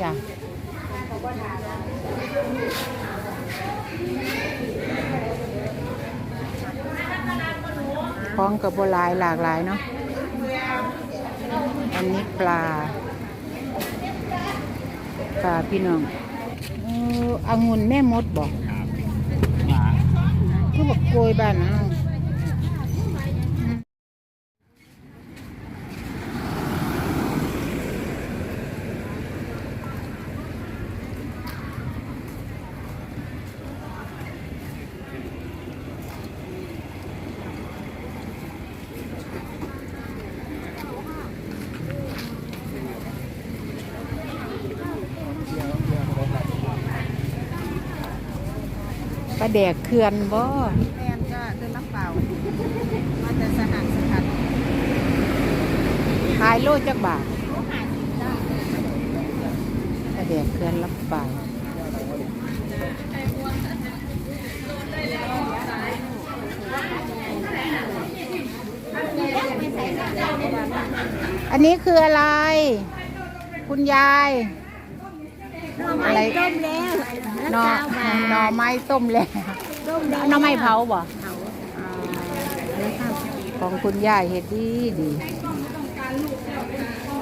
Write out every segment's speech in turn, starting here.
จ้ะของกับโบหลายหลากหลายเนาะ อันนี้ปลา ปลาพี่น้องเอออางุ่นแม่มดบอกคือบอกโกยบ้านนะปลาแดกเขื่อนบ่แมนก็เดินน้ำเปล่ามาแต่สหัสสหัสขายโลจักบาทโอ้หาสิบได้ปลาแดกเขื่อนรับปลาอันนี้คืออะไร คุณยาย อะไรต้มแล้ว หน่อหน่อไม้ต้มแล้วต้มแล้วหน่อไม้เผาบ่เผาอ่าของคุณยายเฮ็ดดีดี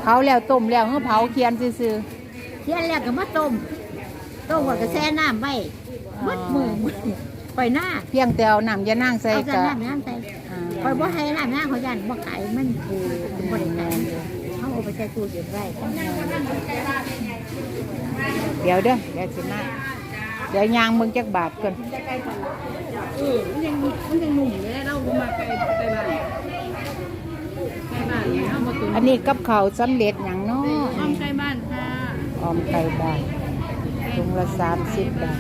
เผาแล้วต้มแล้วเมื่อเผาเคียนซื่อเที่ยนแรกก็มาต้มต้มกับกระแสน้ำไว้มัดมือไปหน้าๆเพียงแต่เอาน้ำยานางใส่เอาแต่กะน้ำน้ำใส่อ่าคอยบ่ให้น้ำน้ำเขายันบ่ขายมันคือบ่ได้ขายเขาเอาไปใส่ตู้เย็นไว้เดี๋ยวเด้อเดี๋ยวสิมาเดี๋ยวยางเบิ่งจักบาทก่อนเออมันยังมันยังหนุ่มเลยเราก็มาไกลไกลบ้านไกลบ้านเนี่ยเอามาตุนอันนี้กับข้าวสำเร็จหยังเนาะอ้อมไกลบ้านค่ะออมไก่บาทถุงละ30บาท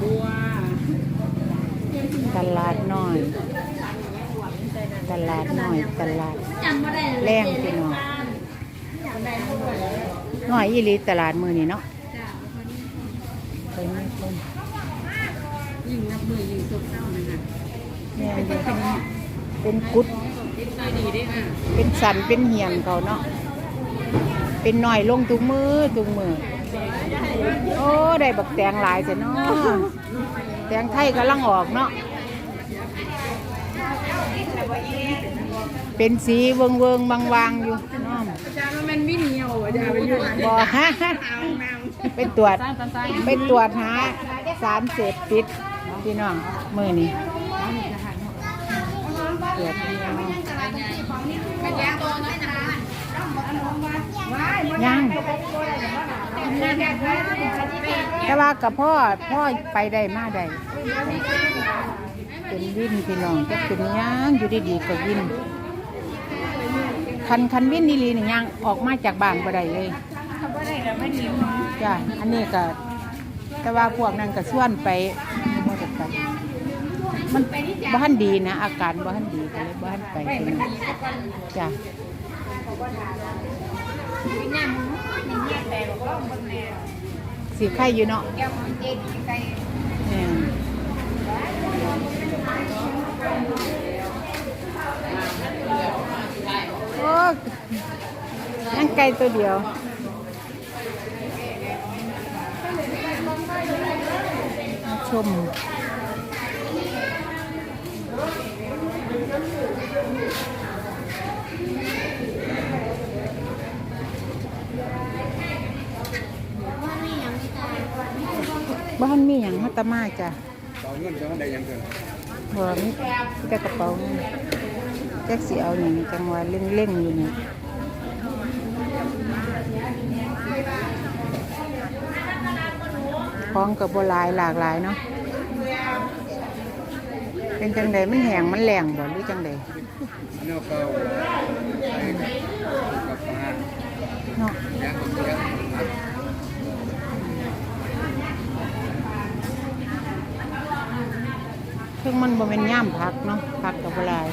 บัวตลาดน้อย ตลาดน้อยตลาดจำบ่ได้แรงพี่น้อง น้อยอีหลีตลาดมื้อนี้เนาะจ้าไปไม่คนยิ่งนับมือยิ่งสุกเศร้าเลยนะแม่นอยู่เป็นกุดติดใจดีด้วยค่ะเป็นสันเป็นเหียนเขาเนาะ เป็นหน่อยลงทุกมือทุกมือ โอ้ ได้บักแตงหลายจ้ะเนาะ แตงไทยกำลังออกเนาะ เป็นสีเวิงเวิงๆบางวางๆอยู่เนาะ อาจารย์ว่ามันวิ่งเหนียว อาจารย์ไปอยู่บอฮะเอาแมวไปตรวจตามตามตามไปตรวจหาสารเสพติดพี่น้องมือนี้ตรวจพี่น้องยังแต่ว่ากับพ่อพ่อไปได้มาได้เป็นวินพี่น้องจะเป็นยังอยู่ดีๆก็วิน คันคันวินนีลีนี่ยังออกมาจากบ้านบ่ได้เลยจ้ะอันนี้ก็ แต่ว่าพวกนั้นก็ส่วนไปบ่ได้ไปมันบ้านดีนะ อาการบ้านดีก็เลยบ้านไปจ้ะสีไข่อยู่เนาะแม่น โอ้ยังไก่ตัวเดียวชมบ้านมีอย่างฮัตตามาจ้ะต่อเงินจะมันได้ยังเกินบ่มีแต่กระเป๋าเงิน แจ็คสีเอาหนึ่งจังหวะเร่งๆอยู่นี่ของกับโบหลายหลากหลายเนาะเป็นจังใดมันแห้งมันแรงบ่หรือจังใดเนื้อเก่าใส่กับปลาเนาะย่างกับเสียงผัดเครื่งมันบ่เป็นย่ามพักเนาะพักกับโบหลาย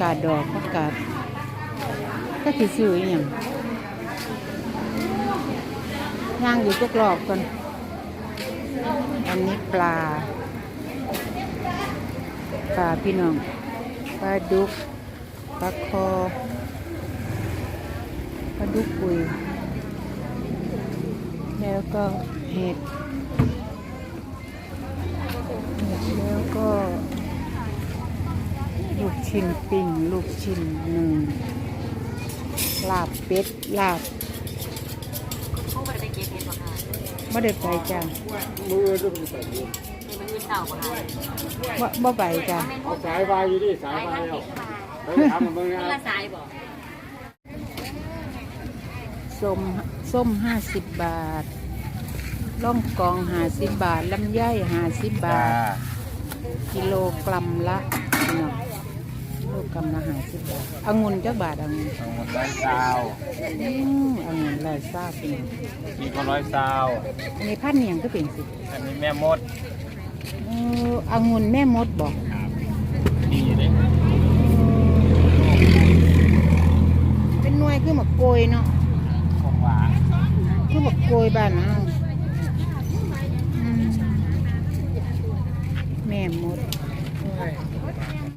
กาดดอกผักกาดก็สิซื้ออหย่างย่างอยู่จักรอบก่อนอันนี้ปลา ปลาพี่น้อง ปลาดุก ปลาคอ ปลาดุกปุย แล้วก็เห็ด แล้วก็ ลูกชิ้นปิ้งลูกชิ้นหนึ่งลาบเป็ดลาบไม่ได้ไปจ้ะมือต้องใส่มือบ่บ่ไปจ้ะเอาสายไฟอยู่ดิสายไฟเอาไปทำมันเบิ่งนะส้มส้มห้าสิบบาทล่องกองห้าสิบบาทลำไยห้าสิบบาท กิโลกรัมละเนาะกิโลกรัมละห้าสิบบาทองุ่นจักบาทองุ่นเอาหมดร้อยซาวอืมองุ่นลายซาเป็นมีคนร้อยซาวอันนี้พันธุ์อิหยังก็เป็นสิอันนี้แม่มดเออองุ่นแม่มดบอกดีเลยเป็นหน่วยคือหมกโกยเนาะของหวานคือหมกโกยบ้านนะอืมแม่มด